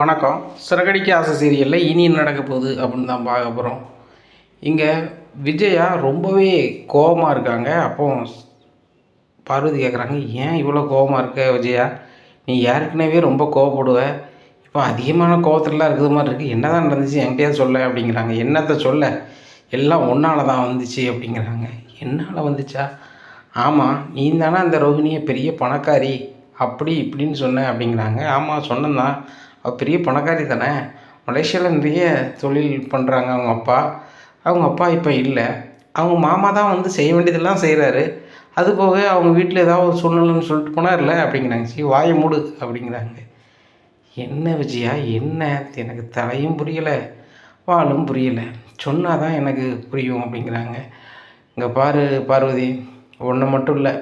வணக்கம். சிறகடிக்க ஆசை சீரியலில் இனி நடக்க போகுது அப்படின்னு தான் பார்க்க போகிறோம் இங்கே விஜயா ரொம்பவே கோபமாக இருக்காங்க. அப்போ பார்வதி கேட்குறாங்க ஏன் இவ்வளோ கோபமாக இருக்க விஜயா? நீ ஏற்கனவே ரொம்ப கோவப்படுவ. இப்போ அதிகமான கோவத்துலலாம் இருக்கிற மாதிரி இருக்குது என்ன தான் நடந்துச்சு? என்கிட்டயே சொல்ல அப்படிங்கிறாங்க. என்னத்தை சொல்ல? எல்லாம் ஒன்றால் தான் வந்துச்சு அப்படிங்கிறாங்க. என்னால் வந்துச்சா? ஆமாம் நீ தானே அந்த ரோகிணியை பெரிய பணக்காரி அப்படி இப்படின்னு சொன்ன அப்படிங்கிறாங்க. ஆமாம் சொன்னேன் அவள் பெரிய பணக்காரி தானே. மலேசியாவில் நிறைய தொழில் பண்ணுறாங்க அவங்க அப்பா. அவங்க அப்பா இப்போ இல்லை. அவங்க மாமா தான் வந்து செய்ய வேண்டியதெல்லாம் செய்கிறாரு அது போக அவங்க வீட்டில் ஏதாவது ஒரு சூழ்நிலைன்னு சொல்லிட்டு போனார் இல்லை அப்படிங்கிறாங்க. சரி வாயை மூடு அப்படிங்கிறாங்க. என்ன விஜயா என்ன? எனக்கு தலையும் புரியலை வாலும் புரியலை. சொன்னால் தான் எனக்கு புரியும் அப்படிங்கிறாங்க. இங்கே பாரு பார்வதி ஒன்று மட்டும் இல்லை.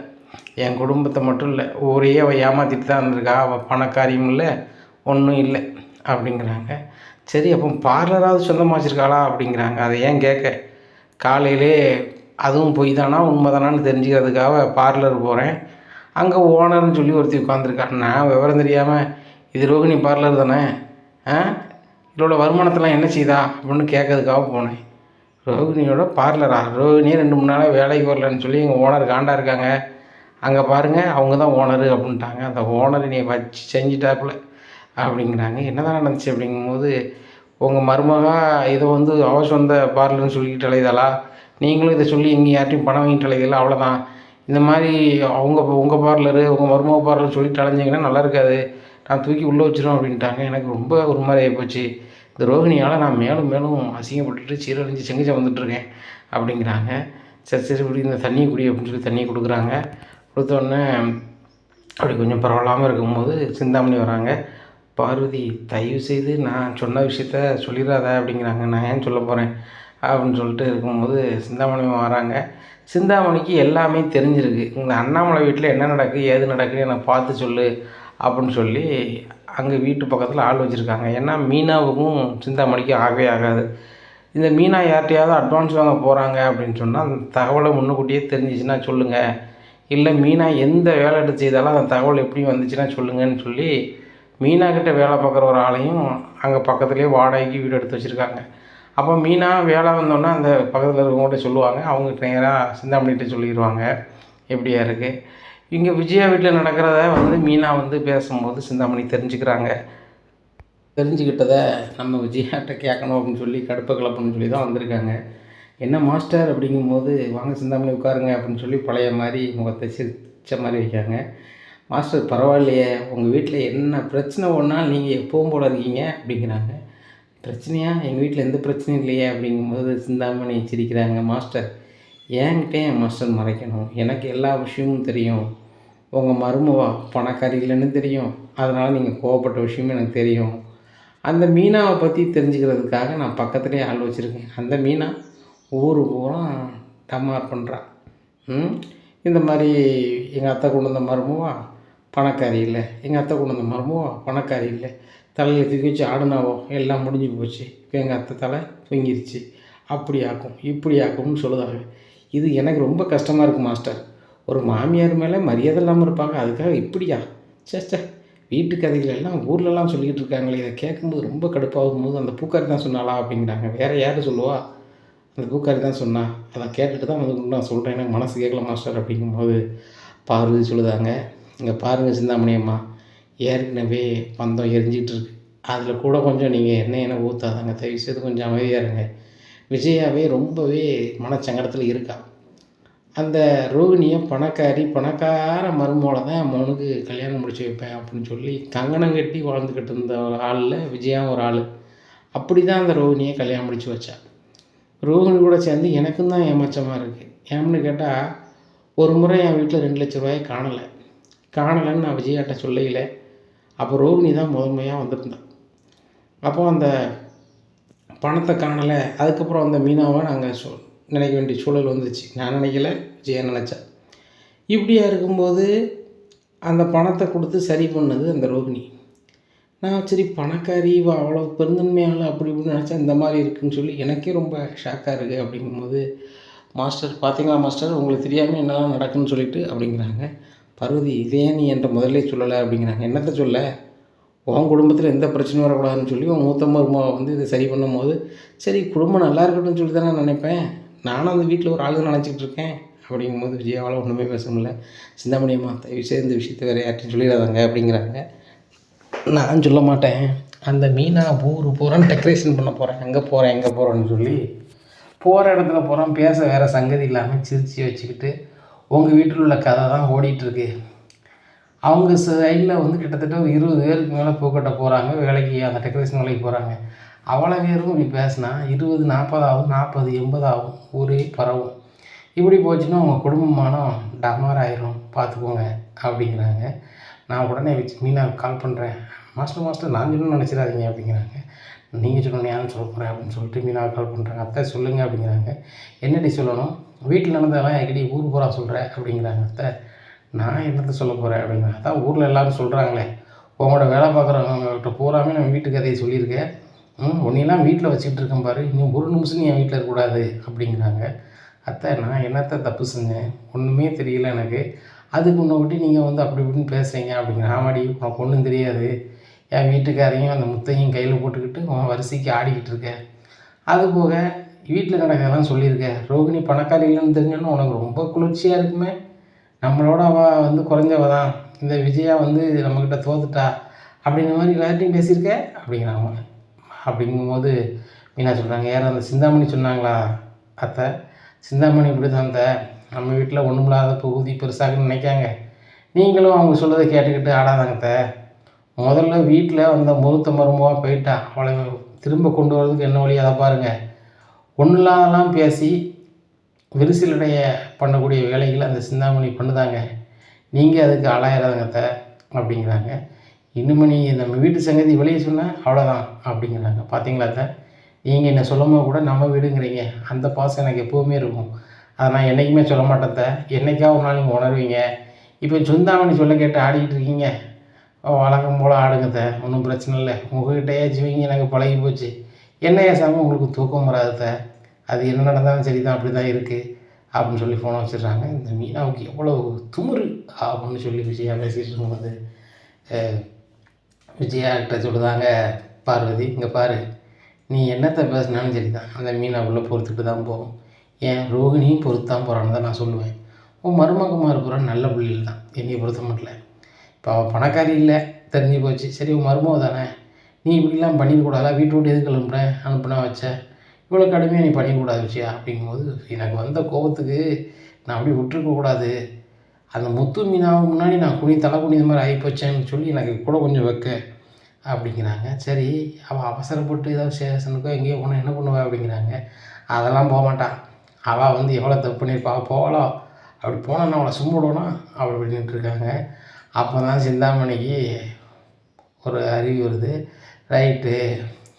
என் குடும்பத்தை மட்டும் இல்லை. ஒரே அவள் ஏமாற்றிட்டு தான் இருந்திருக்கா. அவள் பணக்காரியும் இல்லை. ஒன்றும் இல்லை அப்படிங்கிறாங்க. சரி அப்போ பார்லராவது சொந்தமாக வச்சுருக்காளா அப்படிங்கிறாங்க. அதை ஏன் கேட்க? காலையிலே அதுவும் பொய் தானா? உண்மை தானான்னு தெரிஞ்சுக்கிறதுக்காக பார்லர் போகிறேன் அங்கே ஓனர்னு சொல்லி ஒருத்தி உட்காந்துருக்காரு நான் விவரம் தெரியாமல் இது ரோகிணி பார்லர் தானே? ஆ? இதோட வருமானத்தெல்லாம் என்ன செய்தா? அப்படின்னு கேட்கறதுக்காக போனேன். ரோகிணியோட பார்லரா ரோகிணியே ரெண்டு மூணு நாளாக வேலைக்கு வரலன்னு சொல்லி எங்கள் ஓனர் காண்டா இருக்காங்க. அங்கே பாருங்கள் அவங்க தான் ஓனரு அப்படின்ட்டாங்க. அந்த ஓனர் நீ வச்சு செஞ்சிட்டாப்புல. அப்படிங்கிறாங்க. என்னதான் நடந்துச்சு அப்படிங்கும்போது உங்கள் மருமக இதை வந்து அவ சொந்த பார்லர்னு சொல்லிக்கிட்டு அலைதாளா நீங்களும் இதை சொல்லி எங்கே யார்ட்டையும் பணம் வாங்கிட்டு அலைதல அவ்வளோதான் இந்த மாதிரி அவங்க உங்கள் பார்லரு உங்கள் மருமக பார்லர்னு சொல்லிட்டு அலைஞ்சிங்கன்னா நல்லா இருக்காது. நான் தூக்கி உள்ளே வச்சிரும் அப்படின்ட்டாங்க. எனக்கு ரொம்ப ஒரு மாதிரி ஆகிப்போச்சு இந்த ரோகிணியால் நான் மேலும் மேலும் அசிங்கப்பட்டுட்டு சீரழிஞ்சு செங்கச்சா வந்துட்டுருக்கேன் அப்படிங்கிறாங்க. சரி சரி இப்படி இந்த தண்ணி குடி அப்படின்னு சொல்லி தண்ணி கொடுக்குறாங்க. கொடுத்தோடனே அப்படி கொஞ்சம் பரவாயில்லாமல் இருக்கும்போது சிந்தாமணி வராங்க. பார்வதி தயவு செய்து நான் சொன்ன விஷயத்த சொல்லிடாத அப்படிங்கிறாங்க. நான் ஏன் சொல்ல போகிறேன் அப்படின்னு சொல்லிட்டு இருக்கும்போது சிந்தாமணி வராங்க. சிந்தாமணிக்கு எல்லாமே தெரிஞ்சிருக்கு. இந்த அண்ணாமலை வீட்டில் என்ன நடக்குது ஏது நடக்குதுன்னு எனக்கு பார்த்து சொல்லு அப்படின்னு சொல்லி அங்கே வீட்டு பக்கத்தில் ஆள் வச்சுருக்காங்க. ஏன்னா மீனாவுக்கும் சிந்தாமணிக்கும் ஆகவே ஆகாது. இந்த மீனா யார்கிட்டையாவது அட்வான்ஸ் வாங்க போகிறாங்க அப்படின்னு சொன்னால் அந்த தகவலை முன்னுக்கூட்டியே தெரிஞ்சிச்சுன்னா சொல்லுங்கள் இல்லை மீனா எந்த வேலை எடுத்து செய்தாலும் அந்த தகவல் எப்படி வந்துச்சுன்னா சொல்லுங்கன்னு சொல்லி மீனா கிட்ட வேலை பார்க்குற ஒரு ஆளையும் அங்கே பக்கத்துலேயே வாடகைக்கு வீடு எடுத்து வச்சுருக்காங்க. அப்போ மீனா வேலை வந்தோன்னே அந்த பக்கத்தில் இருக்கவங்கள்ட்ட சொல்லுவாங்க. அவங்க நேராக சிந்தாமணிகிட்ட சொல்லிடுவாங்க. எப்படியா இருக்குது இங்கே விஜயா வீட்டில் நடக்கிறத வந்து மீனா வந்து பேசும்போது சிந்தாமணி தெரிஞ்சுக்கிறாங்க. தெரிஞ்சுக்கிட்டதை நம்ம விஜயாட்ட கேட்கணும் அப்படின்னு சொல்லி கடுப்பை கிளப்பணும்னு சொல்லி தான் வந்திருக்காங்க. என்ன மாஸ்டர் அப்படிங்கும்போது வாங்க சிந்தாமணி உட்காருங்க அப்படின்னு சொல்லி பழைய மாதிரி முகத்தை சிரிச்ச மாதிரி வைக்காங்க மாஸ்டர் பரவாயில்லையே. உங்கள் வீட்டில் என்ன பிரச்சனை ஒன்றால் நீங்கள் எப்பவும் போல இருக்கீங்க? அப்படிங்கிறாங்க. பிரச்சனையா? எங்கள் வீட்டில் எந்த பிரச்சனையும் இல்லையே அப்படிங்கும்போது சிந்தாமணி சிரிக்கிறாங்க மாஸ்டர். ஏன்கிட்டே என் மாஸ்டர் மறைக்கணும்? எனக்கு எல்லா விஷயமும் தெரியும். உங்கள் மருமவா பணக்காரி இல்லைன்னு தெரியும். அதனால் நீங்கள் கோவப்பட்ட விஷயமும் எனக்கு தெரியும். அந்த மீனாவை பற்றி தெரிஞ்சுக்கிறதுக்காக நான் பக்கத்துலேயே ஆள் வச்சுருக்கேன். அந்த மீனா ஊர் பூரா டமார் பண்ணுறான் இந்த மாதிரி எங்கள் அத்தை கொண்டு வந்த மருமவா பணக்காரி இல்லை எங்கள் அத்தை கொண்டு வந்த மருமவா பணக்காரி இல்லை தலையில் தூக்கி வச்சு ஆடுனாவோ எல்லாம் முடிஞ்சு போச்சு. இப்போ எங்கள் அத்தை தலை தொங்கிருச்சு. அப்படி ஆக்கும் இப்படி ஆக்கும்னு சொல்லுதாங்க. இது எனக்கு ரொம்ப கஷ்டமாக இருக்குது மாஸ்டர். ஒரு மாமியார் மேலே மரியாதை இல்லாமல் இருப்பாங்க அதுக்காக இப்படியா? சே சே வீட்டு கதைகள் எல்லாம் ஊர்லலாம் சொல்லிக்கிட்டு இருக்காங்களே இதை கேட்கும்போது ரொம்ப கடுப்பாகும் போது அந்த பூக்காரி தான் சொன்னாளா அப்படிங்கிறாங்க. வேறு யார் சொல்லுவா? அந்த பூக்காரி தான் சொன்னா அதை கேட்டுட்டு தான் வந்து நான் சொல்கிறேன் எனக்கு மனசு கேட்கல மாஸ்டர் அப்படிங்கும்போது. பார்வதி சொல்லுதாங்க இங்கே பாருங்கள் சிந்தாமணியம்மா ஏற்கனவே பந்தம் எரிஞ்சிக்கிட்டு இருக்கு அதில் கூட கொஞ்சம் நீங்கள் என்ன என்ன ஊற்றாதாங்க தயவு செய்து கொஞ்சம் அமைதியாக இருங்க. விஜயாவே ரொம்பவே மனச்சங்கடத்தில் இருக்கா. அந்த ரோகிணியை பணக்காரி பணக்கார மருமோளை தான் மகனுக்கு கல்யாணம் முடிச்சு வைப்பேன் அப்படின்னு சொல்லி கங்கணம் கட்டி வாழ்ந்துக்கிட்டு இருந்த ஒரு ஆளில் விஜயாவும் ஒரு ஆள். அப்படி தான் அந்த ரோகிணியை கல்யாணம் முடிச்சு வச்சா. ரோகிணி கூட சேர்ந்து எனக்கும் தான் ஏமாச்சமாக இருக்குது ஏன்னு கேட்டால் ஒரு முறை என் வீட்டில் ரெண்டு லட்ச ரூபாயை காணலை. காணலைன்னு நான் விஜயாட்ட சொல்லையில் அப்போ ரோகிணி தான் முதன்மையாக வந்திருந்தேன் அப்போ அந்த பணத்தை காணலை அதுக்கப்புறம் அந்த மீனாவை நாங்கள் சொ நினைக்க வேண்டிய சூழல் வந்துச்சு. நான் நினைக்கல விஜயா நினச்சேன் இப்படியா இருக்கும்போது அந்த பணத்தை கொடுத்து சரி பண்ணது அந்த ரோகிணி. நான் சரி பணக்காரி இவ அவ்வளோ பெருந்தன்மையால் அப்படி இப்படின்னு நினச்சேன் இந்த மாதிரி இருக்குன்னு சொல்லி எனக்கே ரொம்ப ஷாக்காக இருக்குது அப்படிங்கும்போது மாஸ்டர் பார்த்தீங்களா மாஸ்டர்? உங்களுக்கு தெரியாமல் என்னெல்லாம் நடக்குன்னு சொல்லிட்டு அப்படிங்கிறாங்க. பருவதி இதே நீ என்கிட்ட முதல்ல சொல்லலை அப்படிங்கிறாங்க. என்னத்தை சொல்ல? உன் குடும்பத்தில் எந்த பிரச்சனையும் வரக்கூடாதுன்னு சொல்லி உன் மூத்த மருமக வந்து இதை சரி பண்ணும்போது சரி குடும்பம் நல்லா இருக்கட்டும்னு சொல்லி தானே நினைப்பேன். நானும் அந்த வீட்டில் ஒரு ஆள் நினச்சிக்கிட்டு இருக்கேன். அப்படிங்கும்போது விஜயாவால் ஒன்றுமே பேச முடியல. சிந்தாமணி அம்மா தயவு செய்து இந்த விஷயத்தை வேறு யார்ட்டையும் சொல்லிடாதாங்க அப்படிங்கிறாங்க. நான் சொல்ல மாட்டேன். அந்த மீனா ஊர் பூரா டெக்கரேஷன் பண்ண போகிறேன் எங்கே போகிறேன் எங்கே போகிறேன்னு சொல்லி போகிற இடத்துல போகிறோம் பேச வேறு சங்கதி இல்லாமல் சிரித்து வச்சுக்கிட்டு உங்கள் வீட்டில் உள்ள கதை தான் ஓடிட்டுருக்கு. அவங்க சைடில் வந்து கிட்டத்தட்ட ஒரு இருபது பேருக்கு மேலே பூக்கட்ட போகிறாங்க வேலைக்கு அந்த டெக்கரேஷன் வேலைக்கு போகிறாங்க அவ்வளோ பேரும் இப்படி பேசினா இருபது நாற்பது நாற்பது எண்பது ஊரே பரவும். இப்படி போச்சுன்னா உங்கள் குடும்பமானம் டமார் ஆயிரும் பார்த்துக்கோங்க அப்படிங்கிறாங்க. நான் உடனே வச்சு மீனாவுக்கு கால் பண்ணுறேன் மாஸ்டர் மாஸ்டர் நான் சொல்லணும்னு நினச்சிடாதீங்க அப்படிங்கிறாங்க. நீங்கள் சொல்லணும் யாரும் சொல்ல போகிறேன் அப்படின்னு சொல்லிட்டு மீனாவை கால் பண்ணுறாங்க அத்தை சொல்லுங்கள் அப்படிங்கிறாங்க. என்னடி சொல்லணும்? வீட்டில் நடந்ததெல்லாம் என்கிட்ட ஊர் பூரா சொல்கிற அப்படிங்கிறாங்க. அத்தை நான் என்னத்தை சொல்ல போகிறேன் அப்படிங்கிறாங்க. அதான் ஊரில் எல்லோரும் சொல்கிறாங்களே உங்களோட வேலை பார்க்குறவங்ககிட்ட பூராமே நம்ம வீட்டு கதையை சொல்லியிருக்கேன். ம் உன்னையெல்லாம் வீட்டில் வச்சுக்கிட்டு இருக்கேன் பாரு. இன்னும் ஒரு நிமிஷம் என் வீட்டில் இருக்கக்கூடாது அப்படிங்கிறாங்க. அத்தை நான் என்னத்த தப்பு செஞ்சேன்? ஒன்றுமே தெரியல எனக்கு. அதுக்கு முன்ன விட்டு நீங்கள் வந்து அப்படி இப்படின்னு பேசுகிறீங்க அப்படிங்கிற ஆமாடி உனக்கு ஒன்றும் தெரியாது. என் வீட்டுக்காரையும் அந்த முத்தையும் கையில் போட்டுக்கிட்டு உன் வரிசைக்கு ஆடிக்கிட்டு இருக்கேன் அது போக வீட்டில் நடக்கிறதெல்லாம் சொல்லியிருக்க ரோகிணி பணக்காரி இல்லைன்னு தெரிஞ்சோன்னா உனக்கு ரொம்ப குளிர்ச்சியாக இருக்குமே. நம்மளோட அவள் வந்து குறைஞ்சவ தான். இந்த விஜயா வந்து நம்மக்கிட்ட தோத்துட்டா அப்படிங்கிற மாதிரி எல்லார்ட்டையும் பேசியிருக்க அப்படிங்கிறாங்க. அப்படிங்கும்போது மீனா சொல்கிறாங்க யார் அந்த சிந்தாமணி சொன்னாங்களா அத்தை? சிந்தாமணி இப்படி தான் அந்த நம்ம வீட்டில் ஒன்றுமில்லாத பகுதி பெருசாகன்னு நினைக்காங்க. நீங்களும் அவங்க சொல்கிறத கேட்டுக்கிட்டு ஆடாதாங்க அத்தை. முதல்ல வீட்டில் வந்த முருத்த மருமவாக போயிட்டா. அவளை திரும்ப கொண்டு வரதுக்கு என்ன வழி? அதை பாருங்கள் ஒன்றும் பேசி விரிசலடைய பண்ணக்கூடிய வேலைகளை அந்த சிந்தாமணி பண்ணுதாங்க. நீங்கள் அதுக்கு ஆளாயிராதங்கத்த அப்படிங்கிறாங்க. இன்னுமே நீ நம்ம வீட்டு சங்கதி வெளியே சொன்னால் அவ்வளோதான் அப்படிங்கிறாங்க. பார்த்தீங்களா அத்தை? நீங்கள் என்ன சொல்லும்போது கூட நம்ம வீடுங்கிறீங்க. அந்த பாசம் எனக்கு எப்போவுமே இருக்கும். அதை நான் என்றைக்குமே சொல்ல மாட்டேன் த என்னைக்கா ஒரு நாள் நீங்கள் உணர்வீங்க. இப்போ சொந்தாமணி சொல்ல கேட்டு ஆடிக்கிட்டு இருக்கீங்க. வழக்கம் போல் ஆடுங்க ஒன்றும் பிரச்சனை இல்லை. உங்கள்கிட்டயே ஜீவிங்க எனக்கு பழகி போச்சு. என்ன ஏசாமல் உங்களுக்கு தூக்கம் வராது அது என்ன நடந்தாலும் சரி தான் அப்படி தான் இருக்குது அப்படின்னு சொல்லி ஃபோனை வச்சிடுறாங்க. இந்த மீனாவுக்கு எவ்வளோ துமுறு அப்படின்னு சொல்லி விஜயா பேசிகிட்டு இருக்கும்போது விஜயா கிட்ட சொல்லுதாங்க பார்வதி இங்கே பாரு. நீ என்னத்தை பேசினாலும் சரி தான் அந்த மீனை உள்ளே பொறுத்துட்டு தான் போகும். ஏன் ரோகிணியும் பொறுத்து தான் போகிறான்னு தான் நான் சொல்லுவேன். உன் மருமகமாக பூரா நல்ல பிள்ளைகள் தான். என்னையை பொறுத்த மட்டும் இப்போ அவள் பணக்காரி இல்லை தெரிஞ்சு போச்சு. சரி உன் மருமக தானே? நீ இப்படிலாம் பண்ணிடக்கூடாதா வீட்டை விட்டு எதுக்கு கிளம்புறேன் அனுப்புனா வச்ச. இவ்வளோ கடுமையாக நீ பண்ணிடக்கூடாது விஷயா அப்படிங்கும்போது எனக்கு வந்த கோபத்துக்கு நான் அப்படியே விட்டுருக்கக்கூடாது அந்த முத்து மீனாவுக்கு முன்னாடி நான் குனி தலை குனி இந்த மாதிரி ஆகிப்போச்சேன்னு சொல்லி எனக்கு கூட கொஞ்சம் வைக்க அப்படிங்கிறாங்க. சரி அவள் அவசரப்பட்டு ஏதாவது ஸ்டேஷனுக்கோ எங்கேயோ போனால் என்ன பண்ணுவா அப்படிங்கிறாங்க. அதெல்லாம் போக மாட்டான் அவள் வந்து எவ்வளோ தப்பு பண்ணியிருப்பா? போகலாம் அப்படி போனால் அவளை சும்மிடனா அப்படி பண்ணிட்டு இருக்காங்க. அப்போ தான் சிந்தாமணிக்கு ஒரு அறிவு வருது. ரைட்டு.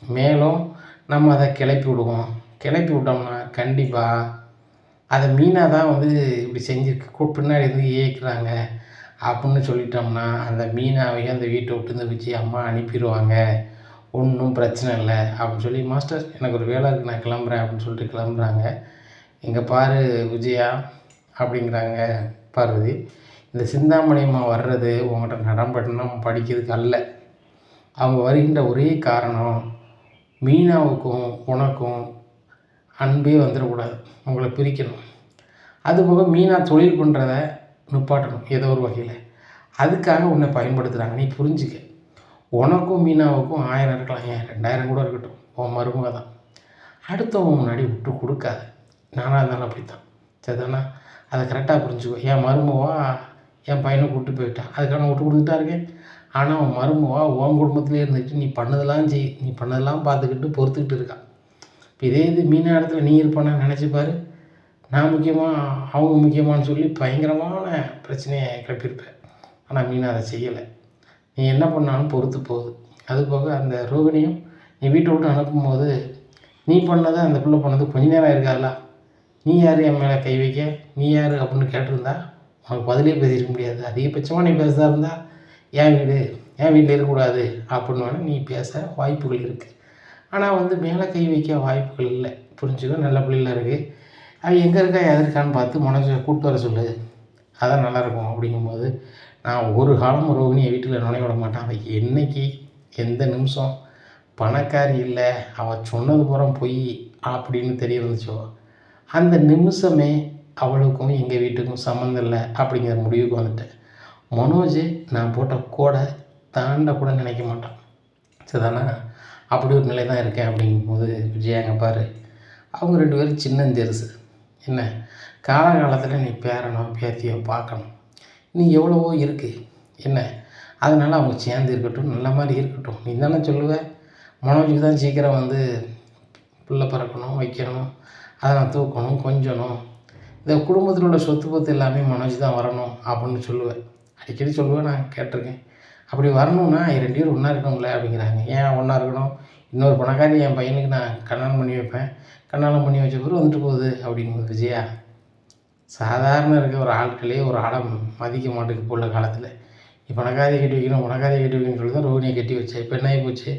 மேலும் நம்ம அதை கிளப்பி விடுவோம். கிளப்பி விட்டோம்னா கண்டிப்பாக அதை மீனாக தான் வந்து இப்படி செஞ்சுருக்கு. பின்னாடி இருந்து ஏய்க்கிறாங்க. அப்படின்னு சொல்லிட்டோம்னா அந்த மீனாவையும் அந்த வீட்டை விட்டு இந்த வச்சு அம்மா அனுப்பிடுவாங்க. ஒன்றும் பிரச்சனை இல்லை. அப்படின்னு சொல்லி மாஸ்டர் எனக்கு ஒரு வேலை இருக்குது நான் கிளம்புறேன் அப்படின்னு சொல்லிட்டு கிளம்புறாங்க. இங்கே பாரு விஜயா அப்படிங்கிறாங்க பார்வதி. இந்த சிந்தாமணி அம்மா வர்றது உங்கள்கிட்ட நடம்பட்டனம் படிக்கிறதுக்கு அல்ல. அவங்க வருகின்ற ஒரே காரணம் மீனாவுக்கும் உனக்கும் அன்பே வந்துடக்கூடாது. உங்களை பிரிக்கணும். அதுபோக மீனா தொழில் பண்ணுறத நிப்பாட்டணும் ஏதோ ஒரு வகையில். அதுக்காக உன்னை பயன்படுத்துகிறாங்க நீ புரிஞ்சுக்க. உனக்கும் மீனாவுக்கும் ஆயிரம் இருக்கலாம். ஏன்? ரெண்டாயிரம் கூட இருக்கட்டும். உன் மருமக தான். அடுத்தவங்க முன்னாடி விட்டு கொடுக்காத. நானாக இருந்தாலும் அப்படி தான் சரிதானா? அதை கரெக்டாக புரிஞ்சுக்கோ. என் மருமவா என் பையனை கூப்பிட்டு போயிட்டான். அதுக்காக நான் விட்டு கொடுத்துட்டா இருக்கேன். ஆனால் அவன் மருமவா உன் குடும்பத்திலே இருந்துட்டு நீ பண்ணதெல்லாம் செய். நீ பண்ணதெல்லாம் பார்த்துக்கிட்டு பொறுத்துக்கிட்டு இருக்கான் இப்போ இதே இது மீன இடத்துல நீ இருப்பானா நினச்சி நான் முக்கியமாக அவங்க முக்கியமான்னு சொல்லி பயங்கரமான பிரச்சனையை கிளப்பியிருப்பேன் ஆனால் மீனா அதை செய்யலை. நீ என்ன பண்ணாலும் பொறுத்து போகுது. அது போக அந்த ரோகிணியும் நீ வீட்டை விட்டு அனுப்பும்போது நீ பண்ணதை அந்த பிள்ளை பண்ணது கொஞ்ச நேரம் இருக்காதுல்ல நீ யார் என் மேலே கை வைக்க? நீ யார் அப்படின்னு கேட்டிருந்தா உனக்கு பதிலே பேசியிருக்க முடியாது. அதிகபட்சமாக நீ பேசுறதா இருந்தால் என் வீடு? என் வீட்டில் இருக்கக்கூடாது? அப்படின்னு வேணால் நீ பேச வாய்ப்புகள் இருக்குது ஆனால் வந்து மேலே கை வைக்க வாய்ப்புகள் இல்லை. புரிஞ்சுக்கோ? நல்ல பிள்ளைல இருக்குது அவன் எங்கே இருக்கா? எது இருக்கான்னு பார்த்து மனசை கூப்பிட்டு வர சொல்லு. அதான் நல்லாயிருக்கும். அப்படிங்கும்போது நான் ஒரு காலம் ரோகிணியை வீட்டில் நுழைய விட மாட்டேன். அவள் என்னைக்கு? எந்த நிமிஷம்? பணக்காரி இல்லை. அவள் சொன்னது பூரா பொய் அப்படின்னு தெரிய வந்துச்சோ? அந்த நிமிஷமே அவளுக்கும் எங்கள் வீட்டுக்கும் சம்மந்தம் இல்லை. அப்படிங்கிற முடிவுக்கு வந்துட்டேன். மனோஜ் நான் போட்ட கோடை தாண்ட கூட நினைக்க மாட்டான். சரிதானா? அப்படி ஒரு நிலை தான் இருக்கேன் அப்படிங்கும்போது விஜயாங்க பாரு. அவங்க ரெண்டு பேரும் சின்னஞ்செருசு. என்ன? காலகாலத்தில் நீ பேரனோ பேத்தியோ பார்க்கணும். நீ எவ்வளவோ இருக்குது என்ன? அதனால் அவங்க சேர்ந்து இருக்கட்டும் நல்ல மாதிரி இருக்கட்டும். நீ தானே சொல்லுவ? மனோஜுக்கு தான் சீக்கிரம் வந்து பிள்ளை பறக்கணும் வைக்கணும் அதை நான் தூக்கணும் கொஞ்சணும். இந்த குடும்பத்தில் உள்ள சொத்து பத்து எல்லாமே மனோஜ் தான் வரணும் அப்படின்னு சொல்லுவேன் அடிக்கடி சொல்லுவேன் நான் கேட்டிருக்கேன். அப்படி வரணும்னா ரெண்டு பேரும் ஒன்றா இருக்கணும்ல அப்படிங்கிறாங்க. ஏன் ஒன்றா இருக்கணும்? இன்னொரு பணக்காரி என் பையனுக்கு நான் கல்யாணம் பண்ணி வைப்பேன். கல்யாணம் பண்ணி வச்ச பிறகு வந்துட்டு போகுது அப்படிங்கும்போது விஜயா. சாதாரண இருக்க ஒரு ஆட்களே ஒரு ஆளை மதிக்க மாட்டேங்குது இப்போ உள்ள காலத்தில் பணக்காரியை கட்டி வைக்கணும் பணக்காரியை கட்டி வைக்கணும்னு சொல்லி தான் ரோகிணியை கட்டி வச்சேன் இப்போ என்ன ஆகி போச்சு?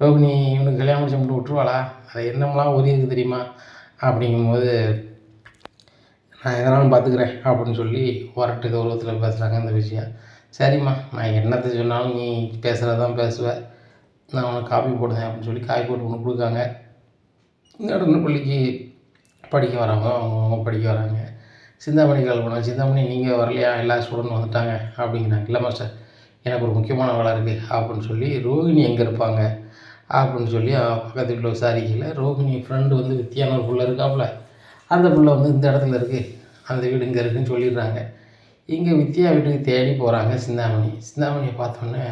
ரோகிணி இவனுக்கு கல்யாணம் முடிச்சு மட்டும் விட்டுருவாளா? அதை என்னமெல்லாம் உரி இருக்குது தெரியுமா? அப்படிங்கும்போது நான் எதனாலும் பார்த்துக்கிறேன் அப்படின்னு சொல்லி ஒரட்டு கௌரவத்தில் பேசுகிறாங்க இந்த விஷயம். சரிம்மா நான் என்னத்தை சொன்னாலும் நீ பேசுகிறது தான் பேசுவேன் நான் உனக்கு காப்பி போடுறேன் அப்படின்னு சொல்லி காப்பி போட்டு ஒன்று கொடுக்காங்க. நடன பள்ளிக்கு படிக்க வராங்க அவங்க அவங்க படிக்க வராங்க. சிந்தாமணி கால் பண்ணாங்க. சிந்தாமணி நீங்கள் வரலையா? எல்லா ஸ்டூடெண்ட் வந்துட்டாங்க அப்படிங்கிறாங்க. இல்லை மாஸ்டர் எனக்கு ஒரு முக்கியமான வேலை இருக்குது அப்படின்னு சொல்லி ரோகிணி எங்கே இருப்பாங்க அப்படின்னு சொல்லி பக்கத்து வீட்டில் விசாரிக்கல. ரோகிணி ஃப்ரெண்டு வந்து வித்தியான ஒரு பிள்ளை இருக்காப்புல. அந்த பிள்ளை வந்து இந்த இடத்துல இருக்குது அந்த வீடு இங்கே இருக்குன்னு சொல்லிடுறாங்க. இங்கே வித்யா வீட்டுக்கு தேடி போகிறாங்க சிந்தாமணி. சிந்தாமணியை பார்த்தோன்னே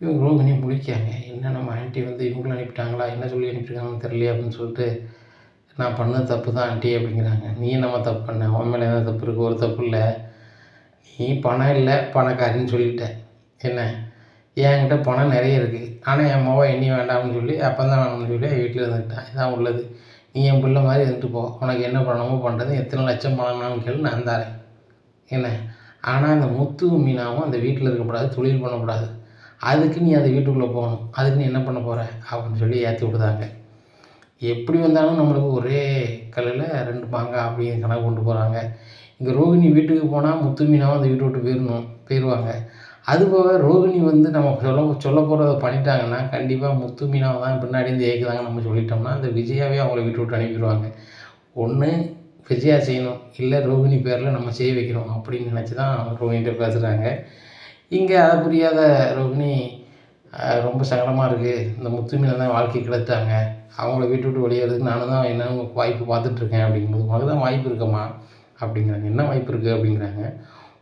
இவங்க ரோகிணியை முழிக்காங்க என்ன நம்ம ஆண்டி வந்து இவங்களும் அனுப்பிட்டாங்களா? என்ன சொல்லி அனுப்பியிருக்காங்கன்னு தெரியல அப்படின்னு சொல்லிட்டு நான் பண்ண தப்பு தான் ஆண்டி அப்படிங்கிறாங்க. நீ நம்ம தப்பு பண்ண? உன் மேலே என்ன தப்பு இருக்குது ஒரு தப்பு இல்லை. நீ பணம் இல்லை பணக்காரின்னு சொல்லிட்டேன் என்ன? என்கிட்ட பணம் நிறைய இருக்குது ஆனால் என் மோவா இனி வேண்டாம்னு சொல்லி அப்போ தான் வேணும்னு சொல்லி வீட்டில் இருந்துக்கிட்டேன். இதான் உள்ளது. நீ என் பிள்ளை மாதிரி இருந்துட்டு போ. உனக்கு என்ன பண்ணணுமோ பண்ணுறது எத்தனை லட்சம் பண்ணணும்னு கேள்வி நான் தரேன். என்ன? ஆனால் அந்த முத்து மீனாவும் அந்த வீட்டில் இருக்கக்கூடாது தொழில் பண்ணக்கூடாது. அதுக்கு நீ அந்த வீட்டுக்குள்ளே போகணும். அதுக்கு நீ என்ன பண்ண போகிற அப்படின்னு சொல்லி ஏற்றி விடுதாங்க. எப்படி வந்தாலும் நம்மளுக்கு ஒரே கல்லில் ரெண்டு பாங்க அப்படின்னு கணக்கு கொண்டு போகிறாங்க இங்கே ரோகிணி வீட்டுக்கு போனால் முத்து மீனாவும் அந்த வீட்டை விட்டு போயிடணும் போயிடுவாங்க அதுபோக ரோகிணி வந்து நம்ம சொல்ல சொல்ல போகிறத பண்ணிட்டாங்கன்னா கண்டிப்பாக முத்து மீனாவை தான் பின்னாடி இருந்து ஏக்குதாங்க நம்ம சொல்லிட்டோம்னா அந்த விஜயாவே அவங்கள விட்டு விட்டு அனுப்பிடுவாங்க. ஒன்று விஜயா செய்யணும் இல்லை ரோகிணி பேரில் நம்ம செய்ய வைக்கணும் அப்படின்னு நினச்சி தான் ரோகிணிகிட்ட பேசுகிறாங்க இங்கே அதை புரியாத ரோகிணி ரொம்ப சங்கடமாக இருக்குது இந்த முத்து மீனை தான் வாழ்க்கை கிடத்தாங்க அவங்கள விட்டு விட்டு வெளியேறதுக்கு நானும் தான் என்ன வாய்ப்பு பார்த்துட்ருக்கேன் அப்படிங்கும்போது உனக்கு தான் வாய்ப்பு இருக்கம்மா அப்படிங்கிறாங்க. என்ன வாய்ப்பு இருக்குது அப்படிங்கிறாங்க.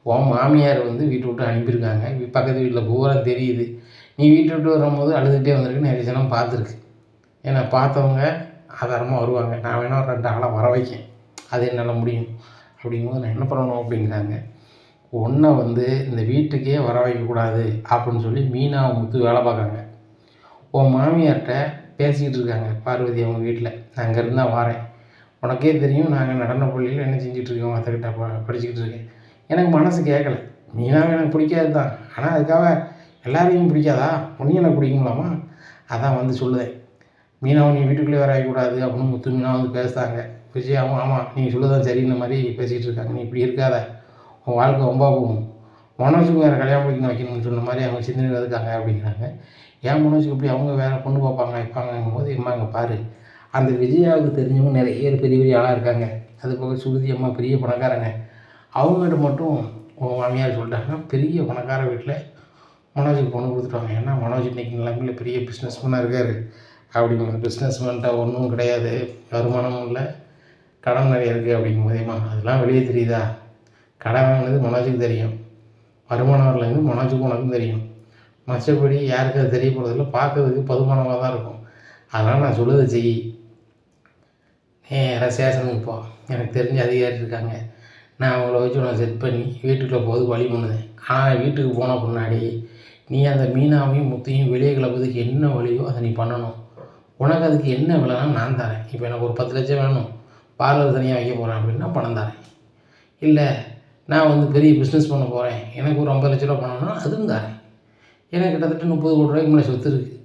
உன் மாமியார் வந்து வீட்டை விட்டு அனுப்பியிருக்காங்க. பக்கத்து வீட்டில் பூரா தெரியுது. நீ வீட்டை விட்டு வரும்போது அழுதுகிட்டே வந்திருக்கு. நிறைய ஜனம் பார்த்துருக்கு. ஏன்னா பார்த்தவங்க ஆதாரமாக வருவாங்க. நான் வேணால் ரெண்டு ஆளை வர வைக்கேன். அது என்னால் முடியும். அப்படிங்கும்போது நான் என்ன பண்ணணும் அப்படிங்கிறாங்க. ஒன்றை வந்து இந்த வீட்டுக்கே வர வைக்கக்கூடாது அப்படின்னு சொல்லி மீனா முத்து வேலை பார்க்காங்க உன் மாமியார்கிட்ட பேசிக்கிட்டு இருக்காங்க. பார்வதி அவங்க வீட்டில். நான் அங்கேருந்து தான் வரேன். உனக்கே தெரியும் நாங்கள் நடன பள்ளியில் என்ன செஞ்சிட்ருக்கோம் இருக்கோம். ப படிச்சுக்கிட்டு இருக்கேன். எனக்கு மனசு கேட்கல மீனாவை எனக்கு பிடிக்காது தான் ஆனால் அதுக்காக எல்லாரையும் பிடிக்காதா? உன்னையும் எனக்கு பிடிக்குங்களாமா அதான் வந்து சொல்லுதேன் மீனாவை நீ வீட்டுக்குள்ளே வர வைக்கக்கூடாது அப்படின்னு முத்து மீனா வந்து பேசுகிறாங்க விஜயாவும் ஆமாம் நீங்கள் சொல்லுதான் சரின்னு மாதிரி பேசிகிட்டு இருக்காங்க. நீ இப்படி இருக்காத. உன் வாழ்க்கை ரொம்ப போகும். மனோஜுக்கு வேறு கல்யாணம் பண்ணிக்கணும் வைக்கணும்னு சொன்ன மாதிரி அவங்க சிந்தனை இருக்காங்க அப்படிங்கிறாங்க. ஏன் மனோஜுக்கு இப்படி அவங்க வேறு பொண்ணு பார்ப்பாங்க வைப்பாங்கங்கும் போது எம்மா இங்கே பாரு. அந்த விஜயாவுக்கு தெரிஞ்சவங்க நிறைய பேர் பெரிய பெரிய ஆளாக இருக்காங்க. அது போக சுருதி அம்மா பெரிய பணக்காரங்க. அவங்ககிட்ட மட்டும் உன் மாமியார் சொல்லிட்டாங்கன்னா பெரிய பணக்கார வீட்டில் மனோஜுக்கு பொண்ணு கொடுத்துட்டாங்க. ஏன்னா மனோஜ் இன்றைக்கி நிலைமையில் பெரிய பிஸ்னஸ் மேனாக இருக்கார். அப்படிங்கும்போது பிஸ்னஸ் ஒன்றும் கிடையாது. வருமானமும் இல்லை. கடன் நிறைய இருக்குது அப்படிங்கும்போதேமா அதெல்லாம் வெளியே தெரியுதா? கடன் வாங்கினது மனோஜுக்கு தெரியும். வருமானம் வரலைங்க மனோஜுக்கும் உனக்கும் தெரியும். மற்றபடி யாருக்கு அது தெரிய போகிறதில்ல பார்க்கறதுக்கு பதுமானமாக தான் இருக்கும். அதனால் நான் சொல்லுறதை செய் நேராக சேஷனுக்கு போ. எனக்கு தெரிஞ்ச அதிகாரி இருக்காங்க. நான் அவங்கள வச்சு உன்னை செட் பண்ணி வீட்டுக்குள்ளே போது வழி பண்ணுதேன். ஆனால் வீட்டுக்கு போன பின்னாடி நீ அந்த மீனாவையும் முத்தையும் வெளியே கிளப்புறதுக்கு என்ன வழியோ அதை நீ பண்ணணும். உனக்கு அதுக்கு என்ன விலைனாலும் நான் தரேன். இப்போ எனக்கு ஒரு பத்து லட்சம் வேணும். பார்லர் தனியாக வைக்க போகிறேன் அப்படின்னா பணம் தரேன். இல்லை நான் வந்து பெரிய பிஸ்னஸ் பண்ண போகிறேன் எனக்கு ஒரு ஐம்பது லட்ச ரூபா பணம்னா அதுவும் தரேன். எனக்கு கிட்டத்தட்ட முப்பது கோடி ரூபாய்க்கு மேலே சொத்து இருக்குது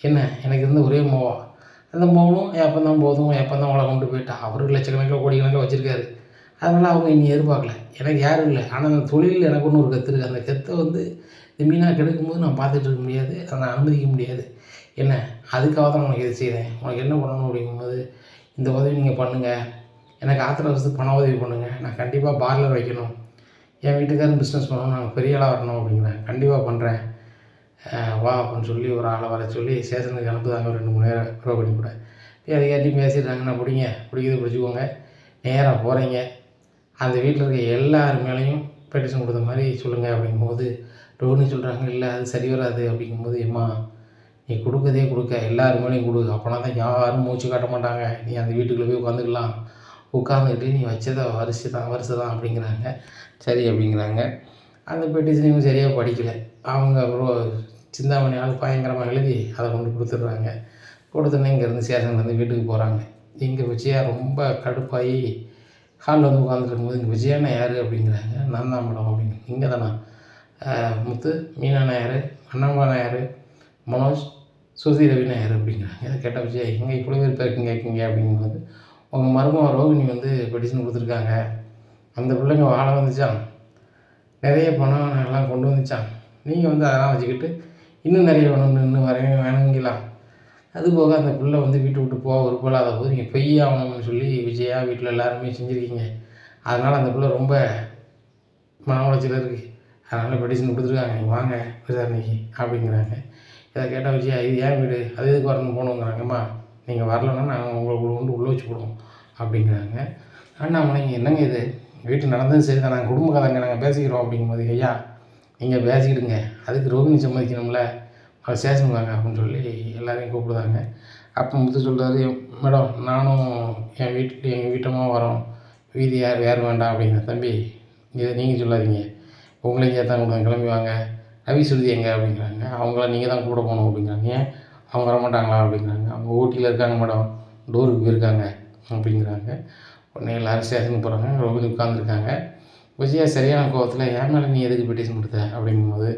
என்ன எனக்கு இருந்த ஒரே மோவா. அந்த மோவனும் எப்போ தான் போதும். எப்போ தான் உங்களை கொண்டு போயிட்டா அவருக்கு லட்சக்கணக்கில் கோடிக்கணக்கில் வச்சுருக்காரு. அதனால் அவங்க இனி எதிர்பார்க்கல. எனக்கு யாரும் இல்லை. ஆனால் அந்த தொழில் எனக்கு ஒன்று ஒரு கற்று இருக்குது அந்த கத்தை வந்து இந்த மீனாக கெடுக்கும்போது நான் பார்த்துட்டு இருக்க முடியாது. அதை நான் அனுமதிக்க முடியாது. என்ன? அதுக்காக தான் உனக்கு இது செய்கிறேன் உனக்கு என்ன பண்ணணும் அப்படிங்கும்போது இந்த உதவி நீங்கள் பண்ணுங்கள் எனக்கு ஆத்திர வருஷத்துக்கு பண உதவி பண்ணுங்கள் நான் கண்டிப்பாக பார்லர் வைக்கணும். என் வீட்டுக்காரன் பிஸ்னஸ் பண்ணணும். நான் பெரிய ஆளாக வரணும் அப்படிங்கிறேன். கண்டிப்பாக பண்ணுறேன் வா அப்படின்னு சொல்லி ஒரு ஆளை வர சொல்லி ஸ்டேஷனுக்கு அனுப்புதாங்க. ரெண்டு மூணு நேரம் ப்ரோ பண்ணி கூட அதுக்காட்டி பேசிடுறாங்க. நான் பிடிங்க? பிடிக்கிறது பிடிச்சிக்கோங்க. நேராக போகிறீங்க அந்த வீட்டில் இருக்க எல்லார் மேலேயும் பெட்டிஷன் கொடுத்த மாதிரி சொல்லுங்கள் அப்படிங்கும்போது ரோஹினி சொல்கிறாங்க இல்லை அது சரி வராது அப்படிங்கும்போது எம்மா நீ கொடுக்கதே கொடுக்க எல்லார் மேலேயும் கொடு. அப்போனா தான் யாரும் மூச்சு காட்ட மாட்டாங்க. நீ அந்த வீட்டுக்குள்ளே போய் உட்காந்துக்கலாம் உட்காந்துக்கிட்டு நீ வச்சதை வரிசை தான் வரிசை தான் அப்படிங்கிறாங்க. சரி அப்படிங்கிறாங்க. அந்த பெட்டிஷனையும் சரியாக படிக்கலை. அவங்க அப்புறம் சிந்தாமணியால் பயங்கரமாக எழுதி அதை கொண்டு கொடுத்துட்றாங்க. கொடுத்தோன்னே இங்கேருந்து சேஷன்லேருந்து வீட்டுக்கு போகிறாங்க இங்கே வச்சியாக ரொம்ப கடுப்பாகி ஹாலில் வந்து உட்காந்துருக்கும்போது இங்கே விஜயாண்ணா யார்? அப்படிங்கிறாங்க. நான் தான் மேடம். அப்படின்னு. இங்கே தானா? முத்து மீனா நாயர் அண்ணாமலை நாயர் மனோஜ் சுசி ரவி நாயர் அப்படிங்கிறாங்க. இதை கேட்டால் விஜயா எங்கே இவ்வளோ பேர் பேருக்குங்க கேட்குங்க அப்படிங்கும்போது உங்கள் மருமக ரோகிணி வந்து பெடிஷன் கொடுத்துருக்காங்க. அந்த பிள்ளைங்க வாழ வந்துச்சான் நிறைய பணம் எல்லாம் கொண்டு வந்துச்சான் நீங்கள் வந்து அதெல்லாம் வச்சுக்கிட்டு இன்னும் நிறைய வேணும் இன்னும் வரையும் வேணுங்கலாம் அது போக அந்த பிள்ளை வந்து வீட்டை விட்டு போக விருப்பமில்லாத போது நீங்கள் பெய்ய ஆகணும்னு சொல்லி விஜயா வீட்டில் எல்லாருமே செஞ்சுருக்கீங்க. அதனால் அந்த பிள்ளை ரொம்ப மன உளைச்சல் இருக்குது அதனால் பெட்டிஷன் கொடுத்துருக்காங்க நீங்கள் வாங்க விசாரணைக்கு அப்படிங்கிறாங்க. இதை கேட்டால் விஜயா இது ஏன் வீடு? அது எதுக்கு வரணும் போகணுங்கிறாங்கம்மா. நீங்கள் வரலன்னா நாங்கள் உங்களை கொண்டு உள்ளே வச்சு போடுவோம் அப்படிங்கிறாங்க. அண்ணாமலைங்க என்னங்க இது? வீட்டு நடந்தது சரி தான் நாங்கள் குடும்ப கதைங்க நாங்கள் பேசிக்கிறோம் அப்படிங்கும்போது ஐயா நீங்கள் பேசிக்கிடுங்க. அதுக்கு ரோகிணி சம்மதிக்கணும்ல. அவர் சேஷன் வாங்க அப்படின்னு சொல்லி எல்லோரையும் கூப்பிடுதாங்க அப்போ முத்து சொல்கிறாரு மேடம் நானும் என் வீட்டுக்கு எங்கள் வீட்டம்மா வரோம். வீதி யார் யார் வேண்டாம்? அப்படிங்கிற தம்பி இதை நீங்கள் சொல்லாதீங்க. உங்களையும் சேர்த்தா கொடுங்க கிளம்பி வாங்க. ரவி சுருதி எங்கே? அப்படிங்கிறாங்க. அவங்கள நீங்கள் தான் கூட போகணும். அப்படிங்கிறாங்க. ஏன்? அவங்க வர மாட்டாங்களா அப்படிங்கிறாங்க. அவங்க ஊட்டியில் இருக்காங்க மேடம். டோருக்கு போயிருக்காங்க. அப்படிங்கிறாங்க. உடனே எல்லோரும் ஸ்டேஷனுக்கு போகிறாங்க ரோஹிணி உட்காந்துருக்காங்க விஜயா சரியான கோவத்தில் என் மேலே நீ எதுக்கு பெட்டிஷன் கொடுத்த? அப்படிங்கும்போது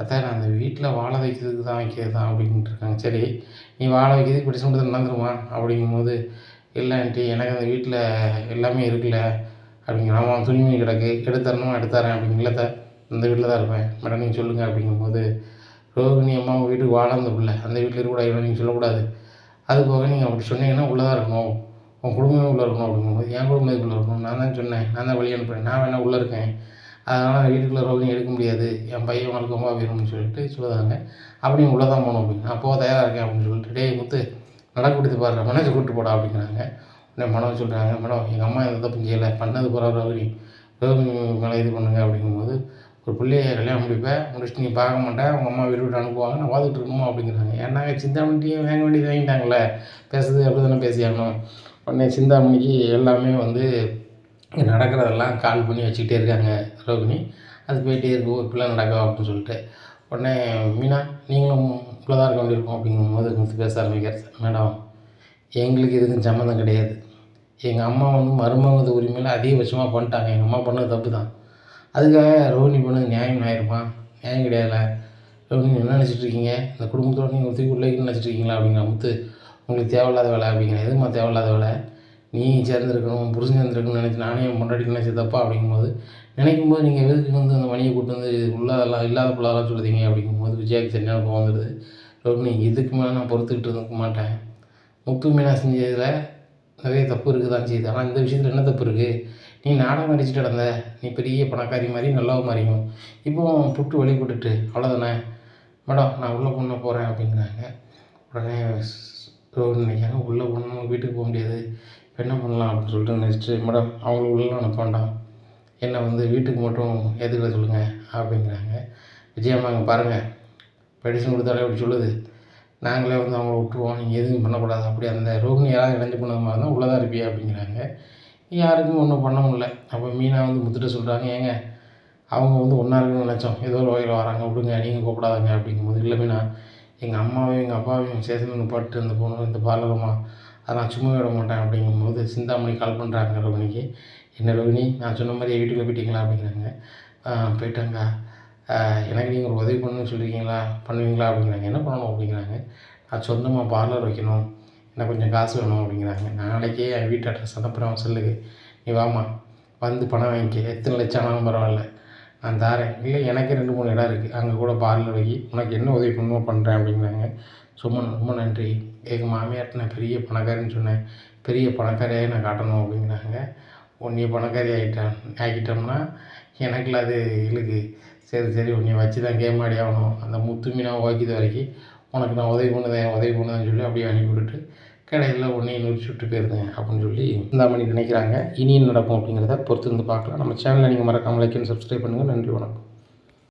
அதான் நான் அந்த வீட்டில் வாழ வைக்கிறதுக்கு தான் வைக்கிறது தான் அப்படின்ட்டு இருக்காங்க. சரி நீ வாழ வைக்கிறதுக்கு இப்படி கொடுத்து நடந்துருமா? அப்படிங்கும்போது இல்லை ஆண்டி எனக்கு அந்த வீட்டில் எல்லாமே இருக்குல்ல அப்படிங்கிற ஆமாம் துணிமணி கிடக்கு. எடுத்தரணும் எடுத்தாரேன் அப்படிங்கல த இந்த வீட்டில் தான் இருப்பேன். மேடம் நீங்கள் சொல்லுங்கள் அப்படிங்கும்போது ரோகிணி அம்மா உங்கள் வீட்டுக்கு வாழ அந்த பிள்ளை. அந்த வீட்டில் இருக்கக்கூடாது நீங்கள் சொல்லக்கூடாது. அது போக நீங்கள் அப்படி சொன்னீங்கன்னா உள்ளே தான் இருக்கணும். உன் குடும்பமே உள்ளே இருக்கணும் அப்படிங்கும்போது என் குடும்பம் உள்ளே இருக்கணும். நான் தான் சொன்னேன். நான் தான் வழி அனுப்புகிறேன் நான் வேணால் உள்ளே இருக்கேன். அதனால் வீட்டுக்குள்ளே ரோகிணி எடுக்க முடியாது. என் பையன் உங்களுக்கு ரொம்ப வேணும்னு சொல்லிட்டு சொல்லுதாங்க அப்படி உள்ளே தான் போகணும் அப்படின்னு நான் போக தயாராக இருக்கேன் அப்படின்னு சொல்லிட்டு டேய் முத்து நடக்க கொடுத்து பாரு மனோஜை கூப்பிட்டு போடா அப்படிங்கிறாங்க. உடனே மனோஜ் சொல்கிறாங்க மேடம் எங்கள் அம்மா எந்த தப்பும் செய்யலை. பண்ணது போகிற ரோகிணி ரோகிணி மேலே இது பண்ணுங்க அப்படிங்கும்போது ஒரு பிள்ளைய கல்யாணம் முடிப்பேன் முடிச்சுட்டு நீ பார்க்க மாட்டேன் உங்கள் அம்மா வீடு விட்டு அனுப்புவாங்க. நான் பார்த்துட்டு இருக்கணுமா அப்படிங்கிறாங்க. ஏன்னா சிந்தாமணிட்டையும் வாங்க வேண்டியது வாங்கிட்டாங்களே பேசுறது அப்படி தானே பேசியாகணும் உடனே சிந்தாமணிக்கு எல்லாமே வந்து இங்கே நடக்கிறதெல்லாம் கால் பண்ணி வச்சுக்கிட்டே இருக்காங்க ரோகிணி. அது போயிட்டே இருக்கும் இப்படிலாம் நடக்கும் அப்படின்னு சொல்லிட்டு. உடனே மீனா நீங்களும் இவ்வளோ தான் இருக்க வேண்டியிருக்கோம் அப்படிங்கும்போது முத்து பேச ஆரம்பிக்கிறார். மேடம் எங்களுக்கு இதுக்கும் சம்மந்தம் கிடையாது. எங்கள் அம்மா வந்து மருமகது உரிமையில் அதிகபட்சமாக பண்ணிட்டாங்க. எங்கள் அம்மா பண்ணது தப்பு தான் அதுக்காக ரோஹிணி பண்ணது நியாயம் ஆயிருமா நியாயம் கிடையாதுல. ரோஹிணி என்ன நினச்சிட்டு இருக்கீங்க? இந்த குடும்பத்தோட நீங்கள் தூக்கி உள்ளே நினச்சிட்டு இருக்கீங்களா? அப்படிங்கிற முத்து உங்களுக்கு தேவையில்லாத வேலை அப்படிங்கிற எதுமா தேவையில்லாத வேலை? நீ சேர்ந்துருக்கணும் புருஷன் சேர்ந்துருக்கணும்னு நினச்சி நானே என் பொண்டாட்டி நினச்சி தப்பா அப்படிங்கும்போது நினைக்கும் போது நீங்கள் எதுக்கு வந்து அந்த மணியை கூட்டு வந்து உள்ளதெல்லாம் இல்லாத பிள்ளைலாம் சொல்லுதீங்க அப்படிங்கும்போது விஜயாக்கு சரியான கோவம் வந்துடுது? ரோஹிணி இதுக்கு மேலே நான் பொறுத்துக்கிட்டு இருக்க மாட்டேன். முத்து மீனா செஞ்சதில் நிறைய தப்பு இருக்குது தான் செய்யுது. ஆனால் இந்த விஷயத்தில் என்ன தப்பு இருக்குது நீ நாடகம் நடிச்சுட்டு நடந்த நீ பெரிய பணக்காரி மாதிரி நல்லா மாறியும் இப்போ புட்டு வழி போட்டுட்டு அவ்வளோதானே மேடம் நான் உள்ளே பொண்ண போகிறேன் அப்படிங்கிறாங்க. உடனே ரோடு நினைக்கிறாங்க உள்ளே போகணும் வீட்டுக்கு போக முடியாது. இப்போ என்ன பண்ணலாம் அப்படின்னு சொல்லிட்டு நினச்சிட்டு மேடம் அவங்கள உள்ளே அனுப்ப வேண்டாம். என்னை வந்து வீட்டுக்கு மட்டும் ஏற்றுக்கிட சொல்லுங்கள் அப்படிங்கிறாங்க. விஜயம்மா இங்கே பாருங்கள் பெடிஷன் கொடுத்தாலே அப்படி சொல்லுது. நாங்களே வந்து அவங்கள விட்டுருவோம். நீங்கள் எதுவும் பண்ணக்கூடாது. அப்படி அந்த ரோகிணி யாராவது இணைஞ்சு பண்ணது மாதிரி தான் உள்ளே தான் இருப்பியா? அப்படிங்கிறாங்க. யாருக்கும் ஒன்றும் பண்ண முடியல. அப்போ மீனா வந்து முத்துட்ட சொல்கிறாங்க ஏங்க அவங்க வந்து ஒன்றா இருக்குன்னு நினச்சோம். ஏதோ ஒரு வகையில் வராங்க. விடுங்க நீங்கள் கூப்பிடாதாங்க. அப்படிங்கும்போது இல்லை மீனா எங்கள் அம்மாவையும் எங்கள் அப்பாவையும் ஸ்டேஷனில் நிப்பாட்டு இந்த பொண்ணு இந்த பார்லரம்மா அதை நான் சும்மா விட மாட்டேன் அப்படிங்கும்போது சிந்தாமணி கால் பண்ணுறாங்க ரோகிணிக்கு என்ன ரோகிணி நான் சொன்ன மாதிரி வீட்டுக்குள்ளே போயிட்டீங்களா? அப்படிங்கிறாங்க. போயிட்டாங்க. எனக்கு நீங்கள் ஒரு உதவி பண்ணணும்னு சொல்லியிருக்கீங்களா பண்ணுவீங்களா? அப்படிங்கிறாங்க. என்ன பண்ணணும்? அப்படிங்கிறாங்க. நான் சொந்தமாக பார்லர் வைக்கணும். எனக்கு கொஞ்சம் காசு வேணும். அப்படிங்கிறாங்க. நாளைக்கே என் வீட்டு அட்ரஸ் அனுப்புகிறேன் சொல்லுங்க நீ வாம்மா. வந்து பணம் வாங்கிக்க. எத்தனை லட்சம் ஆனாலும் பரவாயில்ல. நான் தாரேன். இல்லை எனக்கு ரெண்டு மூணு இடம் இருக்குது அங்கே கூட பார்லர் வைக்கி உனக்கு என்ன உதவி பண்ணுமோ பண்ணுறேன் அப்படிங்கிறாங்க. ரொம்ப ரொம்ப நன்றி. எங்கள் மாமியார்ட்ட நான் பெரிய பணக்காரின்னு சொன்னேன். பெரிய பணக்காரியாக நான் காட்டணும் அப்படிங்கிறாங்க உன்னைய பணக்காரி ஆகிட்டான் ஆக்கிட்டோம்னா எனக்குல அது இழுக்கு. சரி சரி உன்னைய வச்சு தான் கேம் ஆடி ஆகணும். அந்த முத்து மீனாக வாக்கிது வரைக்கும் உனக்கு நான் உதவி பண்ணுதேன் உதவி பண்ணுதேன்னு சொல்லி அப்படியே அனுப்பி விட்டுட்டு கடையில் ஒன்றையும் நூறு விட்டு போயிருந்தேன் அப்படின்னு சொல்லி இந்த மாதிரி நினைக்கிறாங்க. இனியும் நடக்கும் அப்படிங்கிறத பொறுத்து இருந்து பார்க்கலாம். நம்ம சேனலை நீங்கள் மறக்காமல் லைக் அண்ட் சப்ஸ்கிரைப் பண்ணுங்கள் நன்றி வணக்கம்.